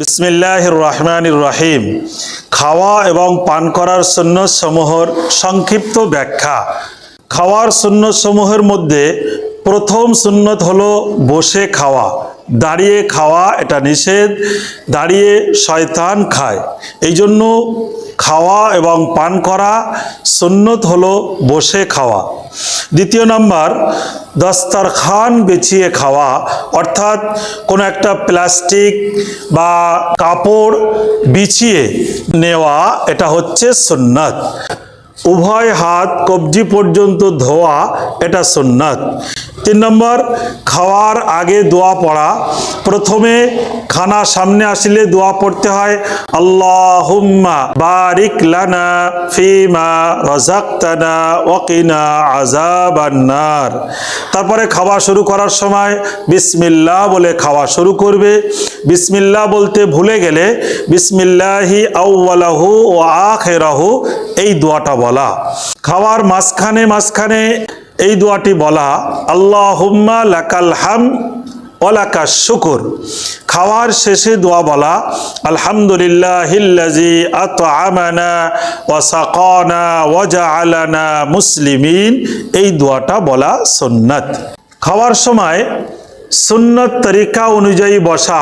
বিসমিল্লাহ রহমানির রাহিম খাওয়া এবং পান করার সমূহর সংক্ষিপ্ত ব্যাখ্যা। খাওয়ার সমূহের মধ্যে প্রথম সুন্নত হলো বসে খাওয়া। দাঁড়িয়ে খাওয়া এটা নিষেধ, দাঁড়িয়ে শয়তান খায়। এই জন্য খাওয়া এবং পান করা সুন্নত হলো বসে খাওয়া। দ্বিতীয় নাম্বার, দস্তরখান বেছিয়ে খাওয়া, অর্থাৎ কোনো একটা প্লাস্টিক বা কাপড় বিছিয়ে নেওয়া, এটা হচ্ছে সুন্নাত। উভয় হাত কবজি পর্যন্ত ধোয়া, এটা সুন্নাত। তিন নম্বর, খাওয়ার আগে দোয়া পড়া। প্রথমে খানা সামনে আসলে দোয়া পড়তে হয়, আল্লাহুম্মা বারিক লানা ফিমা রাজাকতানা ওয়াকিনা আযাবান্নার তারপরে খাওয়া শুরু করার সময় বিসমিল্লাহ বলে খাওয়া শুরু করবে। বিসমিল্লাহ বলতে ভুলে গেলে বিসমিল্লাহি আউ্বালাহু ও আখেরাহু, এই দোয়াটা বলা। খাওয়ার মাঝখানে মাঝখানে এই দোয়াটি বলা, আল্লাহুম্মা লাকাল হাম ওলাকা শুকুর। খাওয়ার শেষে দোয়া বলা আলহামদুলিল্লাহিল্লাজি আতআমানা ওয়া সাকানা ওয়াজা আলানা মুসলিমিন। এই দোয়াটা বলা সুন্নাত। খাওয়ার সময় সুন্নত তরিকা অনুযায়ী বসা,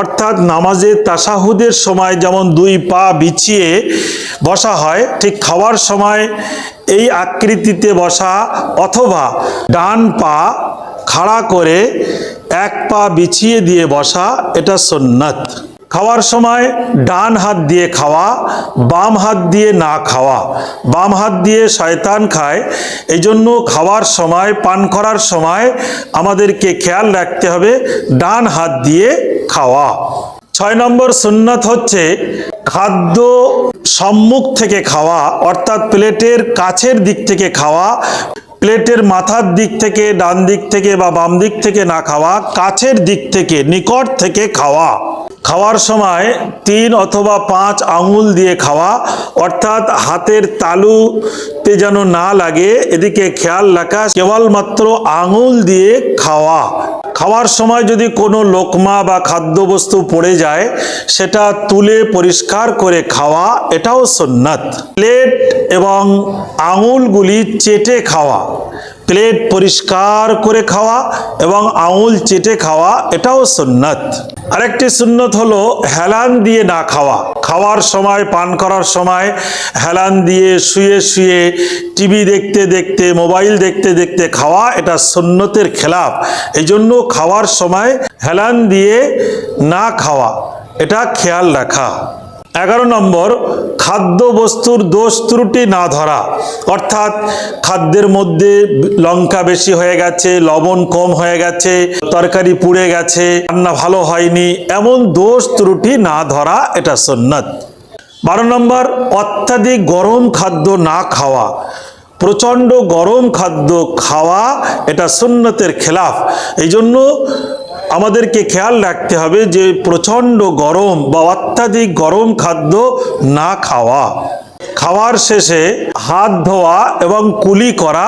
অর্থাৎ নামাজে তাসাহুদের সময় যেমন দুই পা বিছিয়ে বসা হয়, ঠিক খাওয়ার সময় এই আকৃতিতে বসা অথবা ডান পা খাড়া করে এক পা বিছিয়ে দিয়ে বসা, এটা সুন্নত। খাওয়ার সময় ডান হাত দিয়ে খাওয়া, বাম হাত দিয়ে না খাওয়া। বাম হাত দিয়ে শয়তান খায়। এই জন্য খাওয়ার সময়, পান করার সময় আমাদেরকে খেয়াল রাখতে হবে ডান হাত দিয়ে খাওয়া। ছয় নম্বর সুন্নত হচ্ছে খাদ্য সম্মুখ থেকে খাওয়া, অর্থাৎ প্লেটের কাছের দিক থেকে খাওয়া, প্লেটের মাথার দিক থেকে, ডান দিক থেকে বা বাম দিক থেকে না খাওয়া, কাছের দিক থেকে, নিকট থেকে খাওয়া। খাওয়ার সময় তিন অথবা পাঁচ আঙুল দিয়ে খাওয়া, অর্থাৎ হাতের তালুতে যেন না লাগে, এদিকে খেয়াল রাখা কেবলমাত্র আঙুল দিয়ে খাওয়া। খাওয়ার সময় যদি কোনো লোকমা বা খাদ্যবস্তু পড়ে যায়, সেটা তুলে পরিষ্কার করে খাওয়া, এটাও সুন্নাত। প্লেট এবং আঙুলগুলি চেটে খাওয়া। প্লেট পরিষ্কার করে খাওয়া এবং আঙুল চেটে খাওয়া, এটাও সুন্নাত। আরেকটি সুন্নত হলো হেলান দিয়ে না খাওয়া। খাওয়ার সময়, পান করার সময় হেলান দিয়ে শুয়ে শুয়ে টিভি দেখতে দেখতে, মোবাইল দেখতে দেখতে খাওয়া, এটা সুন্নতের খেলাফ। এই জন্য খাওয়ার সময় হেলান দিয়ে না খাওয়া, এটা খেয়াল রাখা। এগারো নম্বর খাদ্য বস্তুর দোষ ত্রুটি না ধরা। অর্থাৎ খাদ্যের মধ্যে লঙ্কা বেশি হয়ে গেছে, লবণ কম হয়ে গেছে, তরকারি পুড়ে গেছে, রান্না ভালো হয়নি, এমন দোষ ত্রুটি না ধরা এটা সুন্নত। বারো নম্বর, অত্যাধিক গরম খাদ্য না খাওয়া। প্রচণ্ড গরম খাদ্য খাওয়া এটা সুন্নতের খেলাফ। এই জন্য আমাদেরকে খেয়াল রাখতে হবে যে প্রচণ্ড গরম বা অত্যাধিক গরম খাদ্য না খাওয়া। খাওয়ার শেষে হাত ধোয়া এবং কুলি করা,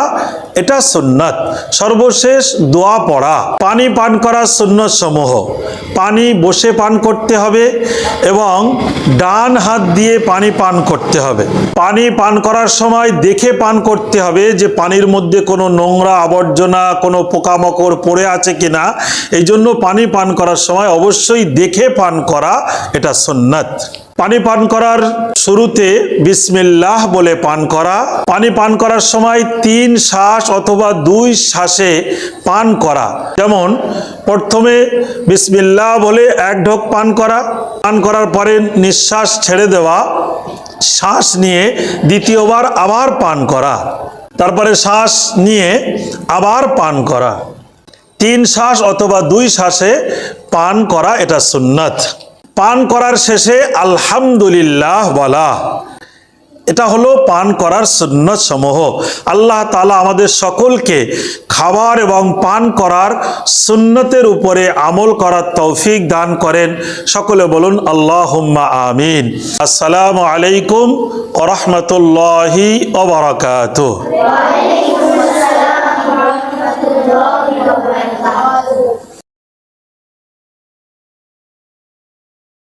এটা সুন্নত। সর্বশেষ দোয়া পড়া। পানি পান করা সুন্নত সমূহ। পানি বসে পান করতে হবে এবং ডান হাত দিয়ে পানি পান করতে হবে। পানি পান করার সময় দেখে পান করতে হবে যে পানির মধ্যে কোনো নোংরা আবর্জনা, কোনো পোকামাকড় পড়ে আছে কিনা। এই জন্য পানি পান করার সময় অবশ্যই দেখে পান করা, এটা সুন্নত। পানি পান করার শুরুতে বিসমিল্লাহ বলে পান করা। পানি পান করার সময় তিন শ্বাস অথবা দুই শ্বাসে পান করা। যেমন, প্রথমে বিসমিল্লাহ বলে এক ঢোক পান করা, পান করার পরে নিঃশ্বাস ছেড়ে দেওয়া, শ্বাস নিয়ে দ্বিতীয়বার আবার পান করা। তারপরে শ্বাস নিয়ে আবার পান করা। তিন শ্বাস অথবা দুই শ্বাসে পান করা এটা সুন্নাত। পান করার শেষে আলহামদুলিল্লাহ বলা। এটা হলো পান করার সুন্নত সমূহ আল্লাহ তালা আমাদের সকলকে খাবার এবং পান করার সুন্নতের উপরে আমল করার তৌফিক দান করেন। সকলে বলুন আল্লাহ আমিন। আসসালামু আলাইকুম ওরহমতুল্লাহি ওবরাকাতুহ